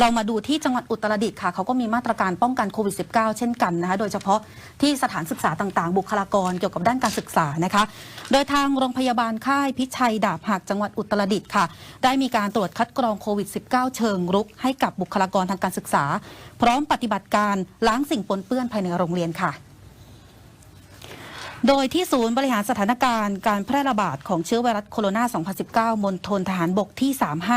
เรามาดูที่จังหวัดอุตรดิตถ์ค่ะเขาก็มีมาตรการป้องกันโควิด -19 เช่นกันนะคะโดยเฉพาะที่สถานศึกษาต่างๆ บุคลากรเกี่ยวกับด้านการศึกษานะคะ โดยทางโรงพยาบาลค่ายพิชัยดาบหักจังหวัดอุตรดิตถ์ค่ะ ได้มีการตรวจคัดกรองโควิด -19 เชิงรุก ให้กับบุคลากรทางการศึกษา พร้อมปฏิบัติการล้างสิ่งปนเปื้อนภายในโรงเรียนค่ะ โดยที่ศูนย์บริหารสถานการณ์การแพร่ระบาดของเชื้อไวรัสโคโรนา 2019 มณฑลทหารบกที่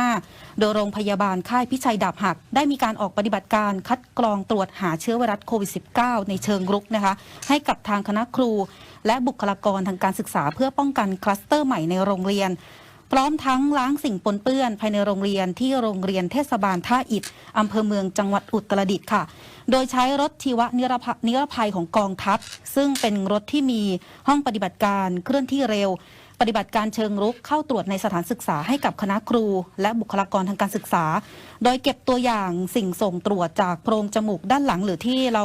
35 โดยโรงพยาบาลค่ายพิชัยดาบหัก ได้มีการออกปฏิบัติการคัดกรองตรวจหาเชื้อไวรัสโควิด -19 ในเชิงรุกนะคะให้กับทางคณะครู และบุคลากรทางการศึกษาเพื่อป้องกันคลัสเตอร์ใหม่ในโรงเรียน พร้อมทั้งล้างสิ่งปนเปื้อนภายในโรงเรียนที่โรงเรียนเทศบาลท่าอิฐอำเภอเมืองจังหวัดอุตรดิตถ์ค่ะ โดยใช้รถทีวนิรภนิรภัยของกองทัพ ซึ่งเป็นรถที่มีห้องปฏิบัติการเคลื่อนที่เร็ว ปฏิบัติการเชิงรุกเข้าตรวจในสถานศึกษาให้กับคณะครู และบุคลากรทางการศึกษา โดยเก็บตัวอย่างสิ่งส่งตรวจจากโพรงจมูกด้านหลัง หรือที่เรา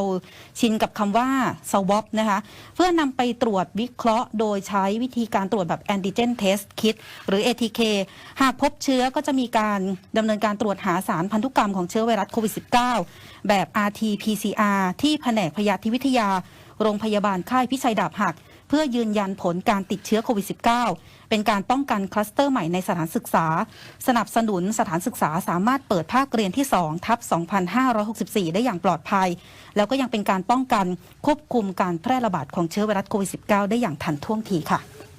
ชินกับคำว่าสวอปนะคะเพื่อนำไปตรวจวิเคราะห์ โดยใช้วิธีการตรวจแบบแอนติเจนเทสคิดหรือ ATK หากพบเชื้อก็จะมีการดำเนินการตรวจหาสารพันธุกรรมของเชื้อไวรัสโควิด -19 แบบ RT-PCR ที่แผนกพยาธิวิทยา โรงพยาบาลค่ายพิชัยดาบหัก เพื่อยืนยันผลการติดเชื้อโควิด -19 เป็นการป้องกันคลัสเตอร์ใหม่ในสถานศึกษา สนับสนุนสถานศึกษาสามารถเปิดภาคเรียนที่ 2 ทับ 2564 ได้อย่างปลอดภัย แล้วก็ยังเป็นการป้องกันควบคุมการแพร่ระบาดของเชื้อไวรัสโควิด -19 ได้อย่างทันท่วงทีค่ะ